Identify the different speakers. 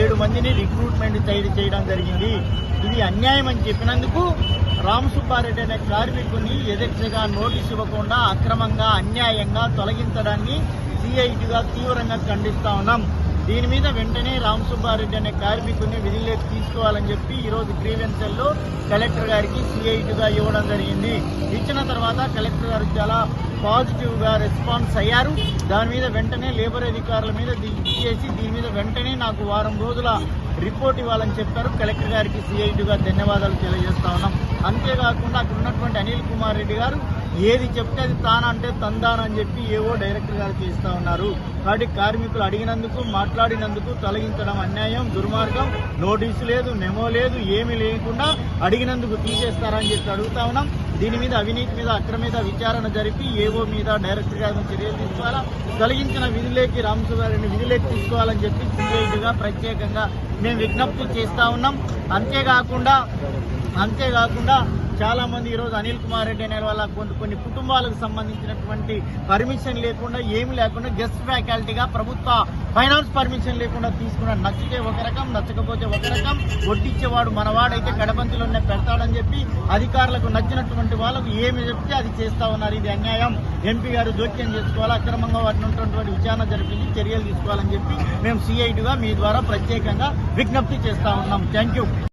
Speaker 1: ఏడు మందిని రిక్రూట్మెంట్ తయారు చేయడం జరిగింది. ఇది అన్యాయం అని చెప్పినందుకు రామ్ సుబ్బారెడ్డి అనే కార్మికుని ఎదర్చగా నోటీస్ ఇవ్వకుండా అక్రమంగా అన్యాయంగా తొలగించడాన్ని సిఐటిగా తీవ్రంగా ఖండిస్తా ఉన్నాం. దీని మీద వెంటనే రామ్ సుబ్బారెడ్డి అనే కార్మికుని విధుల్లోకి తీసుకోవాలని చెప్పి ఈరోజు గ్రీవెన్సల్లో కలెక్టర్ గారికి సిఐటిగా ఇవ్వడం జరిగింది. ఇచ్చిన తర్వాత కలెక్టర్ గారు చాలా పాజిటివ్గా రెస్పాన్స్ అయ్యారు. దాని మీద వెంటనే లేబర్ అధికారుల మీద ది- చేసి దీని మీద వెంటనే నాకు వారం రోజుల రిపోర్ట్ ఇవ్వాలని చెప్పారు. కలెక్టర్ గారికి సిఐటిగా ధన్యవాదాలు తెలియజేస్తా ఉన్నాం. అంతేకాకుండా అక్కడ ఉన్నటువంటి అనిల్ కుమార్ రెడ్డి గారు ఏది చెప్తే అది తానంటే తందానని చెప్పి ఏవో డైరెక్టర్ గారు చేస్తూ ఉన్నారు. కాబట్టి కార్మికులు అడిగినందుకు మాట్లాడినందుకు తొలగించడం అన్యాయం దుర్మార్గం. నోటీసు లేదు మెమో లేదు ఏమీ లేకుండా అడిగినందుకు తీసేస్తారని చెప్పి అడుగుతా ఉన్నాం. దీని మీద అవినీతి మీద అక్రమ మీద విచారణ జరిపి ఏవో మీద డైరెక్ట్గా చర్యలు తీసుకోవాలా? తొలగించిన విధులేకి రామసుగారిని విధులేకి తీసుకోవాలని చెప్పి సిఐటిగా ప్రత్యేకంగా మేము విజ్ఞప్తి చేస్తా ఉన్నాం. అంతేకాకుండా అంతేకాకుండా చాలా మంది ఈరోజు అనిల్ కుమార్ రెడ్డి అనే వాళ్ళ కొన్ని కొన్ని కుటుంబాలకు సంబంధించినటువంటి పర్మిషన్ లేకుండా ఏమి లేకుండా గెస్ట్ ఫ్యాకల్టీగా ప్రభుత్వ ఫైనాన్స్ పర్మిషన్ లేకుండా తీసుకున్న నచ్చితే ఒక రకం నచ్చకపోతే ఒక రకం వడ్డిచ్చేవాడు మనవాడైతే కడబంతిలోనే పెడతాడని చెప్పి అధికారులకు నచ్చినటువంటి వాళ్ళకు ఏమి చెప్తే అది చేస్తా ఉన్నారు. ఇది అన్యాయం. ఎంపీ గారు జోక్యం చేసుకోవాలి అక్రమంగా వాటిని ఉన్నటువంటి విచారణ జరిపించి చర్యలు తీసుకోవాలని చెప్పి మేము సిఐటిగా మీ ద్వారా ప్రత్యేకంగా విజ్ఞప్తి చేస్తా ఉన్నాం. Thank you